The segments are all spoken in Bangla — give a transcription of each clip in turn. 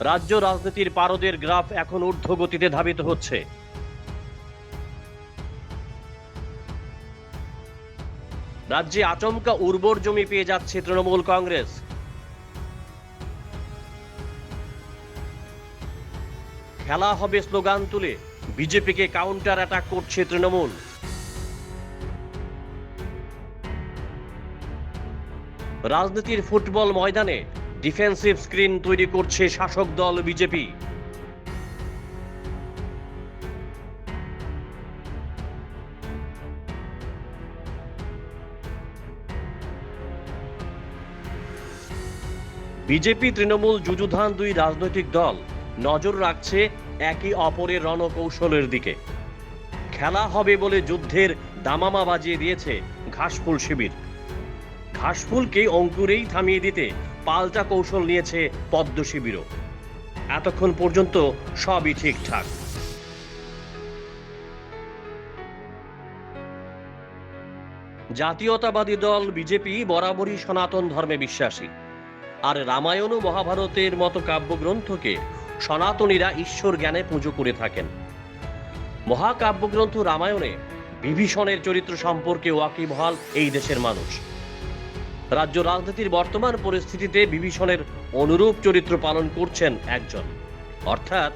রাজ্য রাজনীতির পারদের গ্রাফ এখন ঊর্ধ্বগতিতে ধাবিত হচ্ছে। রাজ্যে আচমকা উর্বর জমি পেয়ে যাচ্ছে তৃণমূল কংগ্রেস। খেলা হবে স্লোগান তুলে, বিজেপিকে কাউন্টার অ্যাটাক করছে তৃণমূল। রাজনীতির ফুটবল ময়দানে ডিফেন্সিভ স্ক্রিন তৈরি করছে শাসক দল বিজেপি। বিজেপি, তৃণমূল, যুযুধান দুই রাজনৈতিক দল নজর রাখছে একে অপরের রণকৌশলের দিকে। খেলা হবে বলে যুদ্ধের দামামা বাজিয়ে দিয়েছে ঘাসফুল শিবির। ঘাসফুলকে অঙ্কুরেই থামিয়ে দিতে পাল্টা কৌশল নিয়েছে পদ্ম শিবিরও। এতক্ষণ পর্যন্ত সবই ঠিকঠাক। জাতীয়তাবাদী দল বিজেপি বরাবরই সনাতন ধর্মে বিশ্বাসী। আর রামায়ণ ও মহাভারতের মতো কাব্যগ্রন্থকে সনাতনীরা ঈশ্বর জ্ঞানে পুজো করে থাকেন। মহাকাব্যগ্রন্থ রামায়ণে বিভীষণের চরিত্র সম্পর্কে ওয়াকিবহাল এই দেশের মানুষ। রাজ্য রাজনীতির বর্তমান পরিস্থিতিতে বিভীষণের অনুরূপ চরিত্র পালন করছেন একজন। অর্থাৎ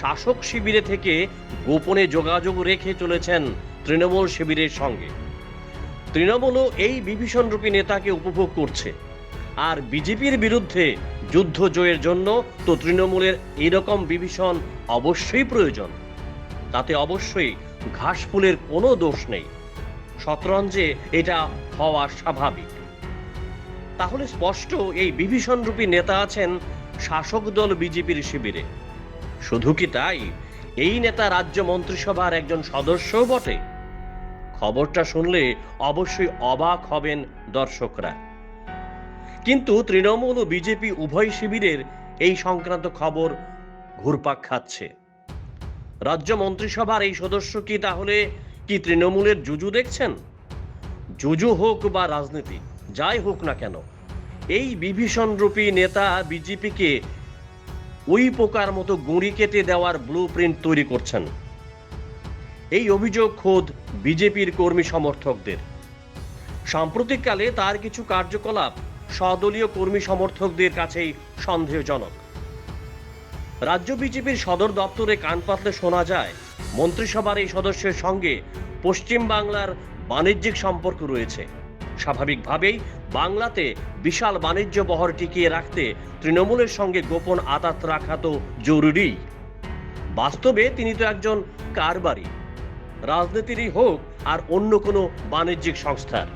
শাসক শিবিরে থেকে গোপনে যোগাযোগ রেখে চলেছেন তৃণমূল শিবিরের সঙ্গে। তৃণমূলও এই বিভীষণরূপী নেতাকে উপভোগ করছে। আর বিজেপির বিরুদ্ধে যুদ্ধ জয়ের জন্য তো তৃণমূলের এরকম বিভীষণ অবশ্যই প্রয়োজন। তাতে অবশ্যই ঘাসফুলের কোনো দোষ নেই। শতরঞ্জে এটা হওয়া স্বাভাবিক। তাহলে স্পষ্ট এই বিভীষণরূপী নেতা আছেন শাসক দল বিজেপির শিবিরে। শুধু কি তাই? এই নেতা রাজ্য মন্ত্রিসভার একজন সদস্যও বটে। খবরটা শুনলে অবশ্যই অবাক হবেন দর্শকরা। কিন্তু তৃণমূল ও বিজেপি উভয় শিবিরের এই সংক্রান্ত খবর ঘুরপাক খাচ্ছে। রাজ্য মন্ত্রিসভার এই সদস্য কি তাহলে কি তৃণমূলের জুজু দেখছেন? জুজু হোক বা রাজনীতি যাই হোক না কেন, এই বিভীষণ রূপী নেতা বিজেপিকে ওই পোকার মতো গুঁড়ি কেটে দেওয়ার ব্লু প্রিন্ট তৈরি করছেন। এই অভিযোগ খোদ বিজেপির কর্মী সমর্থকদের। সাম্প্রতিককালে তার কিছু কার্যকলাপ সদলীয় কর্মী সমর্থকদের কাছেই সন্দেহজনক। রাজ্য বিজেপির সদর দপ্তরে কান পাতলে শোনা যায়, মন্ত্রিসভার এই সদস্যের সঙ্গে পশ্চিম বাংলার বাণিজ্যিক সম্পর্ক রয়েছে। স্বাভাবিকভাবেই বাংলাতে বিশাল বাণিজ্য বহর টিকিয়ে রাখতে তৃণমূলের সঙ্গে গোপন আতাত রাখা তো জরুরি। বাস্তবে তিনি তো একজন কারবারি। রাজনীতিরই হোক আর অন্য কোনো বাণিজ্যিক সংস্থার।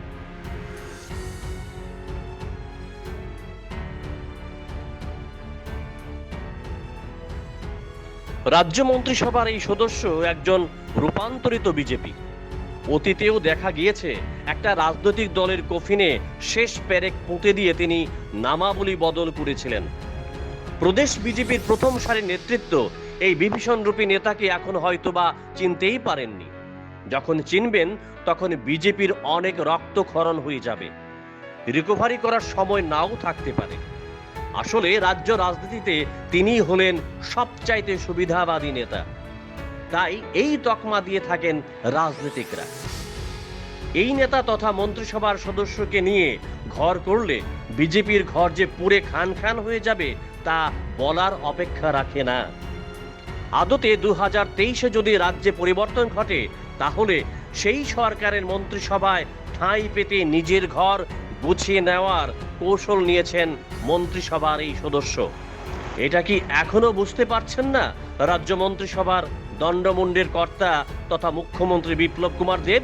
রাজ্য মন্ত্রিসভার এই সদস্য একজন রূপান্তরিত বিজেপি। অতীতেও দেখা গিয়েছে, একটা রাজনৈতিক দলের কফিনে শেষ পেরেক পুঁতে দিয়ে তিনি নামাবলী বদল করেছিলেন। প্রদেশ বিজেপির প্রথম সারির নেতৃত্ব এই বিভীষণ রূপী নেতাকে এখন হয়তোবা চিনতেই পারেননি। যখন চিনবেন, তখন বিজেপির অনেক রক্তক্ষরণ হয়ে যাবে। রিকভারি করার সময় নাও থাকতে পারে। আসলে রাজ্য রাজনীতিতে তিনি হলেন সবচাইতে সুবিধাবাদী নেতা। তাই এই তকমা দিয়ে থাকেন রাজনীতিকরা। এই নেতা তথা মন্ত্রিসভার সদস্যকে নিয়ে ঘর করলে বিজেপির ঘর যে পুরে খান খান হয়ে যাবে, তা বলার অপেক্ষা রাখে না। আদতে দু হাজার তেইশে যদি রাজ্যে পরিবর্তন ঘটে, তাহলে সেই সরকারের মন্ত্রিসভায় ঠাঁই পেতে নিজের ঘর গুছিয়ে নেওয়ার কৌশল নিয়েছেন মন্ত্রিসভার এই সদস্য। এটা কি এখনও বুঝতে পারছেন না রাজ্য মন্ত্রিসভার দণ্ডমুণ্ডের কর্তা তথা মুখ্যমন্ত্রী বিপ্লব কুমার দেব,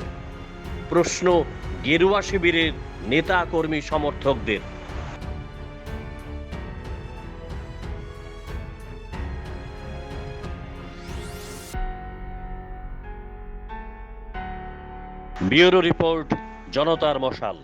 প্রশ্ন গেরুয়া শিবিরের নেতা কর্মী সমর্থকদের। ব্যুরো রিপোর্ট, জনতার মশাল।